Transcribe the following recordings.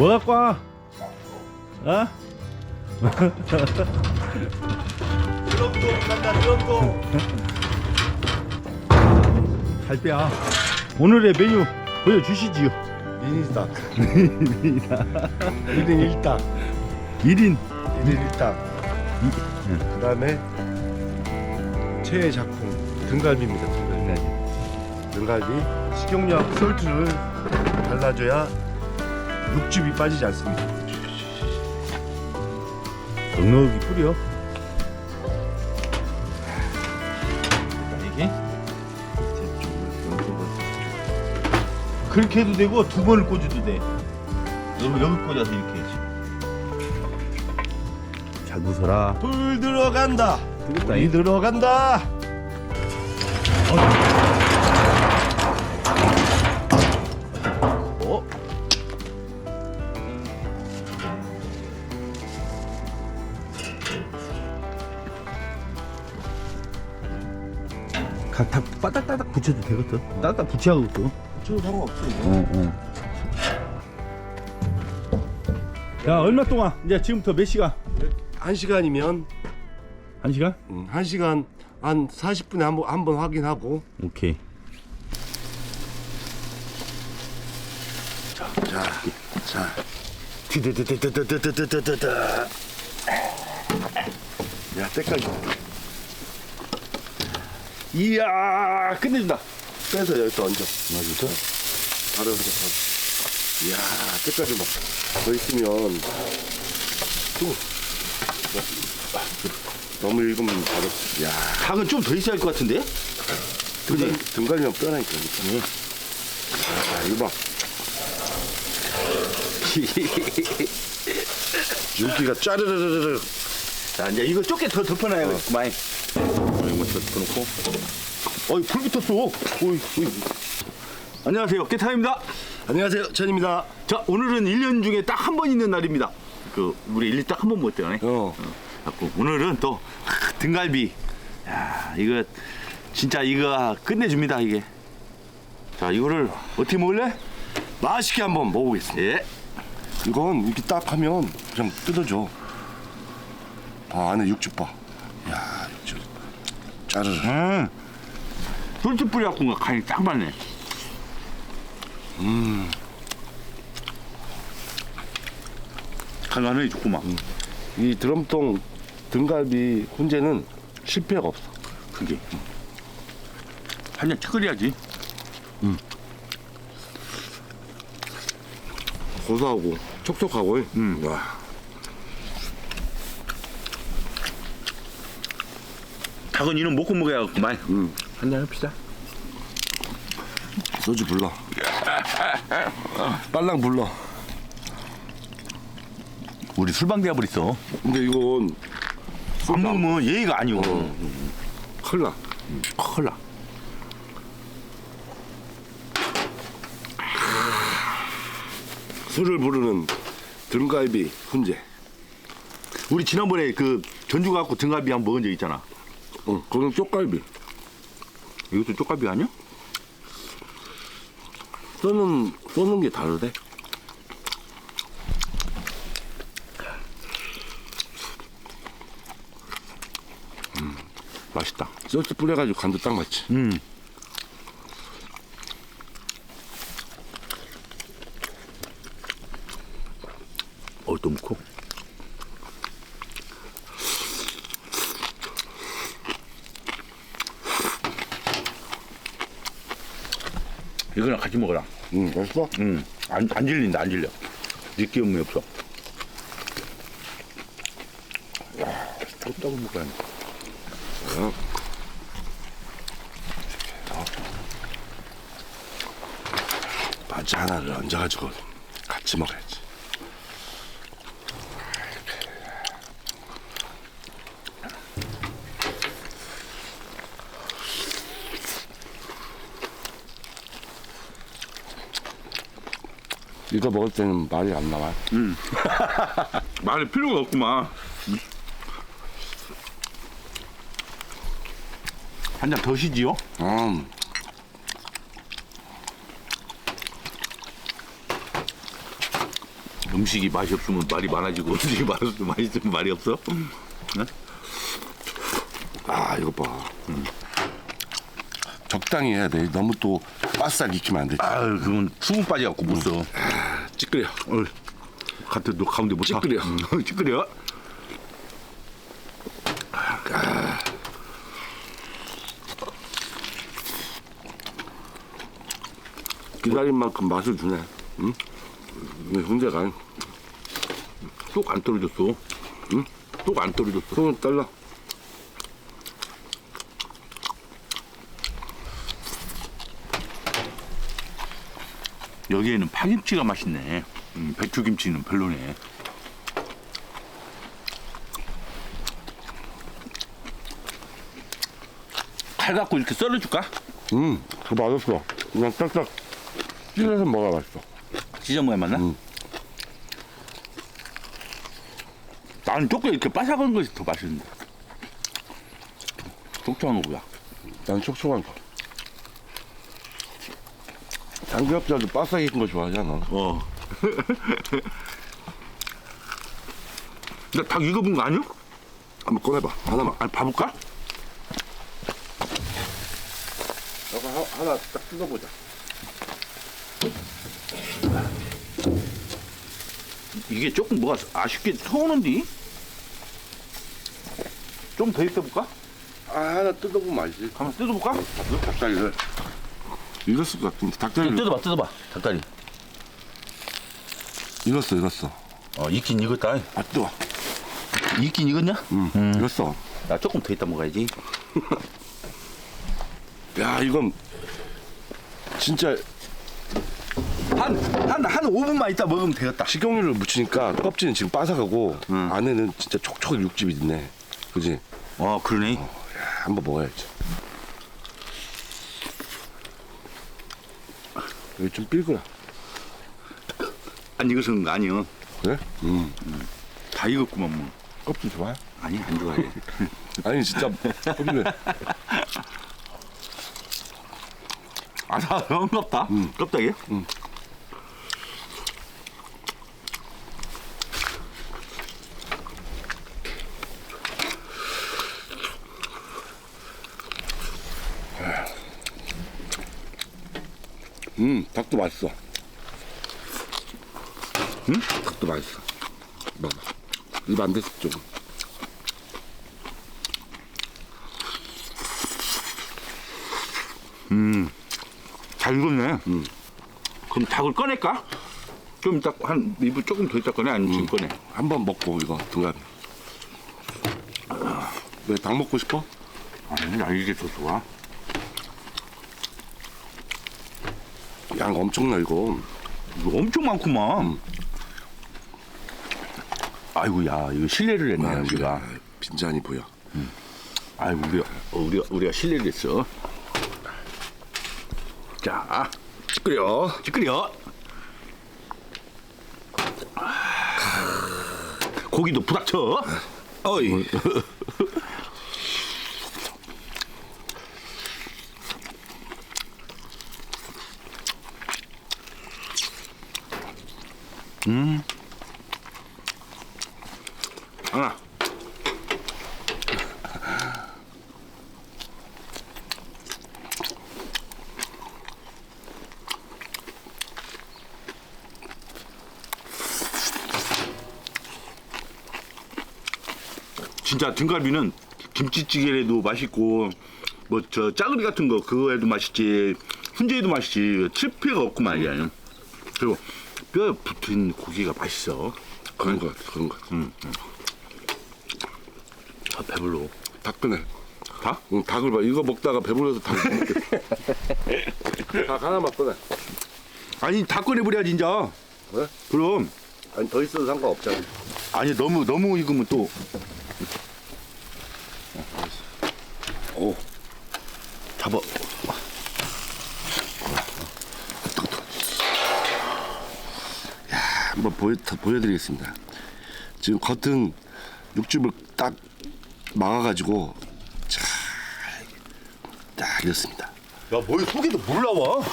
뭐 갖고 와? 어? 드럼통 간다 드럼통 살 빼야. 오늘의 메뉴 보여주시지요. 미니닭 1인 1닭 1인 1인 1닭 그 다음에 최애 작품 등갈비입니다 등갈비 등갈비 식용유하고 솔트를 발라줘야 육즙이 빠지지 않습니다 넉넉히 뿌려. 이게 그렇게 해도 되고 두 번을 꽂아도 돼. 여기 여기 꽂아서 이렇게 해야지. 잘 부숴라. 불 들어간다 뜨겁다, 이. 들어간다 어? 다 빠닥따닥 붙여도 되거든. 따닥 또. 저도 상관없어 어, 어. 야 얼마 동안 이제 지금부터 몇 시간? 한 시간이면 한 시간? 음, 한 시간 한 40분에 한 번 한 번 확인하고 오케이. 자, 자. 드드드드드드드드드드드. 야, 때까지. 이야 끝내준다. 빼서 여기다 얹어. 맞아. 바로 여기다 바로. 이야, 때까지 막. 더 있으면. 또. 너무 익으면 바로. 야, 닭은 좀 더 있어야 할 것 같은데? 등갈, 등갈이면 뼈라니까. 응. 아, 이거 봐. 윤기가 짜르르르르. 자 이제 이거 조금 더 덮어놔야 겠구만. 어. 더 덮어놓고. 어이 불 붙었어. 오이, 오이. 안녕하세요 깨타입니다. 안녕하세요, 천입니다. 자 오늘은 1년 중에 딱 한 번 있는 날입니다. 그 우리 1년 딱한 번 못 되네. 어. 갖고 오늘은 또 하, 등갈비. 야 이거 진짜 이거 끝내줍니다 이게. 자 이거를 어떻게 먹을래? 맛있게 한번 먹어보겠습니다. 예. 이건 이렇게 딱 하면 그냥 뜯어줘. 아, 안에 육즙 봐. 야. 짜르르. 음. 솔직 뿌려갖고 간이 딱 맞네. 음. 간간히 좋구만. 이 드럼통 등갈비 훈제는 실패가 없어. 그게. 한잔 치끓여야지. 고소하고 촉촉하고. 음. 와. 닭은 이는 먹고 먹어야겠구만. 음. 한잔 합시다. 소주 불러. 빨랑 불러. 우리 술방 되어버렸어. 근데 이건 안 먹으면 예의가 아니오. 큰일 나. 큰일 나. 술을 부르는 등갈비 훈제. 우리 지난번에 그 전주 갖고 등갈비 한 번 먹은 적 있잖아. 응, 거긴 쪽갈비. 이것도 쪽갈비 아니야? 쏘는 쏘는 게 다르대. 맛있다. 소스 뿌려가지고 간도 딱 맞지. 음. 어, 또 묵고. 이거랑 같이 먹어라. 응, 맛있어? 음, 안, 안 질린다, 안 질려. 느끼함이 없어. 야, 뚝딱 먹어야 돼. 바지 하나를 얹어가지고 같이 먹어야지. 이거 먹을 때는 말이 안 나와. 말할 필요가 없구만. 한 잔 더 쉬지요? 음. 음식이 맛이 없으면 말이 많아지고 음식이 맛없으면 맛이 있으면 말이 없어? 응? 아 이거 봐. 적당히 해야 돼. 너무 또 바싹 익히면 안 돼. 아유 그건 수분 빠져갖고 못 써. 찌끄려. 어, 가운데 너 가운데 못 타. 찌끄려. 응, 찌끄려. 기다린 만큼 맛을 주네. 응? 왜 혼자가 쏙안 떨어졌어. 응? 쏙안 떨어졌어. 손을 떨라. 여기에는 파김치가 맛있네. 음, 배추김치는 별로네. 칼 갖고 이렇게 썰어줄까? 음, 그거 맛없어. 그냥 딱딱 찔러서 먹어야 맛있어. 찢어 먹어야 맞나? 음. 나는 조금 이렇게 바삭한 것이 더 맛있는데. 촉촉한 거보다. 난 촉촉한 거. 삼겹살도 바싹 익은 거 좋아하잖아. 어. 나닭 익어본 거 아니야? 한번 꺼내봐. 하나만. 아니, 봐볼까? 이거 하- 하나 딱 뜯어보자. 이게 조금 뭐가 아쉽게 서우는디? 좀더 익혀볼까? 아, 하나 뜯어보면 알지. 한번 뜯어볼까? 닭다리를. 익었을 것 같은데. 닭다리를. 뜯어봐, 뜯어봐. 닭다리. 익었어, 익었어. 어, 익긴 익었다. 아, 뜨거. 익긴 익었냐? 응, 익었어. 나 조금 더 이따 먹어야지. 야, 이건 진짜 한, 한, 한 5분만 있다 먹으면 되겠다. 식용유를 묻히니까 껍질은 지금 바삭하고 음. 안에는 진짜 촉촉한 육즙이 있네. 그지? 어, 그러네. 야, 한번 먹어야지. 여기 좀 삘거라. 안 익어서는 거 아니여. 그래? 음. 다 익었구만, 뭐. 껍질 좋아해? 아니, 안 좋아해. 아니 진짜 껍질을 아삭한갑다. 껍데기? 음 닭도 맛있어. 음? 닭도 맛있어. 먹어. 입안 됐어 조금. 잘 익었네. 그럼 닭을 꺼낼까? 좀 이따 한 입을 조금 더 이따 꺼내? 아니면 지금 꺼내? 한번 먹고 이거 등갑이. 왜닭 먹고 싶어? 아니, 나 이게 더 좋아. 양 엄청나 이거. 이거 엄청 많구만. 아이고, 야, 이거 실례를 했네, 아, 우리가. 빈잔이 보여. 아이고, 우리가, 어, 우리가, 우리가 실례를 했어. 자, 찌끄려, 찌끄려. 고기도 부닥쳐. 어이. 음. 하나. 진짜 등갈비는 김치찌개에도 맛있고 뭐 저 짜글이 같은 거 그거에도 맛있지 훈제에도 맛있지 칠피가 없고 말이야 그리고 뼈에 붙은 고기가 맛있어 그런 거 같아. 그런 거 같아. 아 배불러 닭 꺼내. 다? 응, 닭을 봐. 이거 먹다가 배불러서 닭을 못 먹겠어. 닭 하나만 꺼내. 아니 다 꺼내버려야지 진짜 왜? 그럼 아니 더 있어도 상관없잖아. 아니 너무 너무 익으면 또 오, 잡아 한번 보여 보여드리겠습니다. 지금 겉은 육즙을 딱 막아가지고 잘딱 익었습니다. 야, 뭘 속에도 물 나와?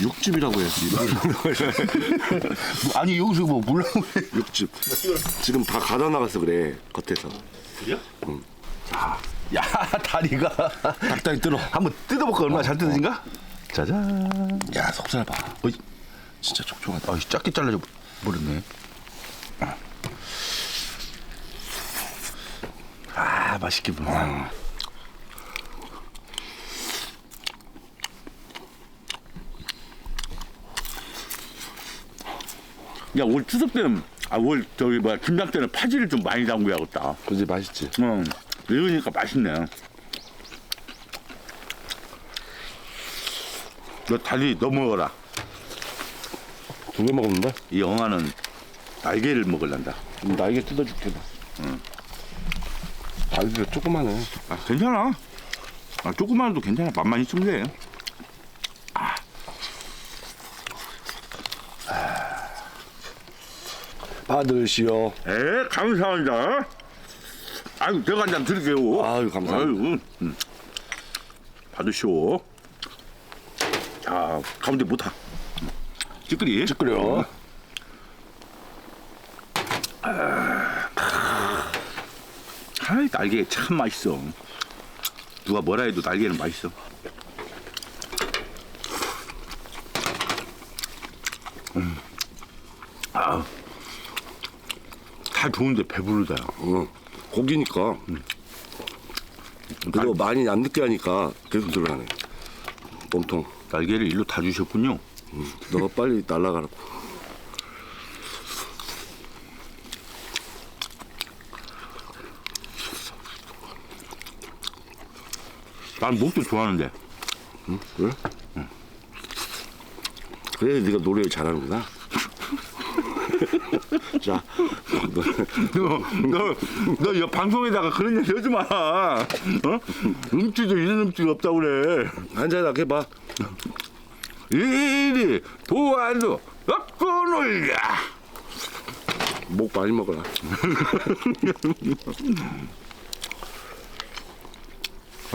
육즙이라고 해야지. 아니 여기서 뭐 물론 육즙. 지금 다 가다 나가서 그래 겉에서. 그래? 야 다리가 닭다리 뜯어. 한번 뜯어볼까 얼마나 잘 뜯어진가? 짜잔. 야 속살 봐. 어이, 진짜 촉촉하다. 아 작게 잘라져 버렸네. 아 맛있게 보네. 야올 추석 때는 아올 저기 뭐야 김장 때는 파지를 좀 많이 담궈야겠다. 그지 맛있지. 응. 이러니까 맛있네. 너 다리 너 먹어라. 두 개 먹었는데? 이 영화는 날개를 먹을란다. 음, 날개 뜯어줄게 나. 응. 날개가 조그만해. 아, 괜찮아. 아, 조그만 해도 괜찮아. 맛만 있으면 돼. 받으시오. 에, 감사합니다. 아유, 제가 한잔 드릴게요. 아유, 감사합니다. 아유, 음. 받으시오. 자, 가운데 못 타. 찌끄리. 끓여. 아이, 날개 참 맛있어. 누가 뭐라 해도 날개는 맛있어. 음. 아, 다 좋은데 배부르다. 응. 고기니까. 그리고 많이 안 늦게 하니까 계속 들어가네. 몸통. 날개를 일로 다 주셨군요. 너가 빨리 날아가라고. 난 목도 좋아하는데. 그래? 그래 네가 노래를 잘하는구나. 자, 너, 너, 너, 너, 방송에다가 그런 얘기 하지 마. 어? 음치도 이런 음치가 없다고 그래. 한잔 해봐. 이리 도와줘. 갖고 놀자. 목 많이 먹어라.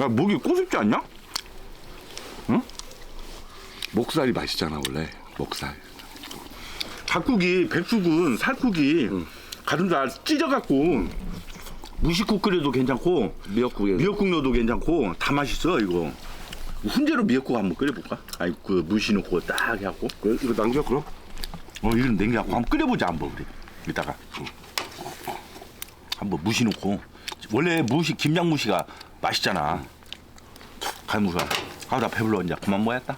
야, 목이 꼬숩지 않냐? 목살이 맛있잖아 원래. 목살. 닭국이, 백숙은 살국이 가슴살 찢어갖고 무식국 끓여도 괜찮고 미역국에 미역국 넣어도 괜찮고 다 맛있어 이거. 훈제로 미역국 한번 끓여볼까? 아니 그 무시 넣고 딱 해갖고. 그래, 이거 남겨 그럼? 어 이런 냉장고 한번 끓여보자 한번 우리. 이따가. 한번 무시 넣고. 원래 무시 김장 무시가 맛있잖아. 갈무가. 아나 배불러 이제. 그만 먹었다.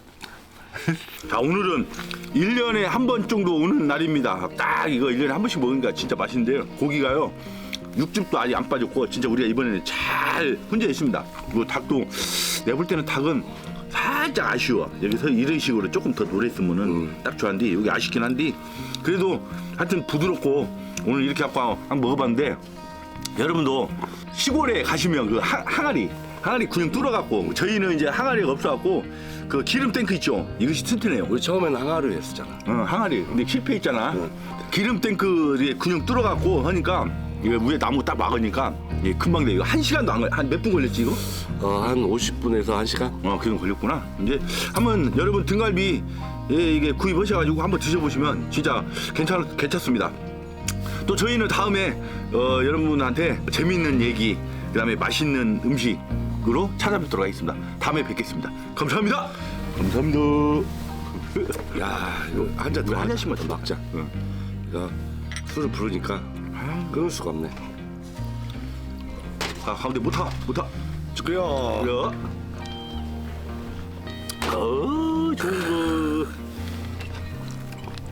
자 오늘은 1년에 한 번 정도 오는 날입니다. 딱 이거 1년에 한 번씩 먹으니까 진짜 맛있는데요. 고기가요 육즙도 아직 안 빠졌고 진짜 우리가 이번에는 잘 훈제했습니다. 그리고 닭도 내볼 때는 닭은 살짝 아쉬워. 여기서 이런 식으로 조금 더 노랬으면은 딱 좋았는데 여기 아쉽긴 한데 그래도 하여튼 부드럽고 오늘 이렇게 아까 한번 먹어봤는데 여러분도 시골에 가시면 그 항- 항아리 항아리 그냥 뚫어갖고 저희는 이제 항아리가 없어갖고 그 기름 탱크 있죠? 이것이 튼튼해요. 우리 처음에는 항아를 했었잖아. 어, 항아리. 근데 실패했잖아. 기름 탱크에 그냥 뚫어갖고 하니까 이거 위에 나무 딱 막으니까 이게 금방 돼 이거 한 시간도 안한몇 분 걸렸지 이거 어, 한 50분에서 1시간? 어, 그건 걸렸구나. 이제 한번 여러분 등갈비 예, 이게 구입하셔가지고 한번 드셔보시면 진짜 괜찮 괜찮습니다. 또 저희는 다음에 어, 여러분한테 재미있는 얘기, 그다음에 맛있는 음식으로 찾아뵙도록 하겠습니다. 다음에 뵙겠습니다. 감사합니다. 감사합니다. 야, 이거 한잔더한 잔씩만 더 먹자. 응. 야, 술을 부르니까 끊을 수가 없네. 아, 가운데 못 타, 못 타. 끓여. 그래. 어, 좋은 거.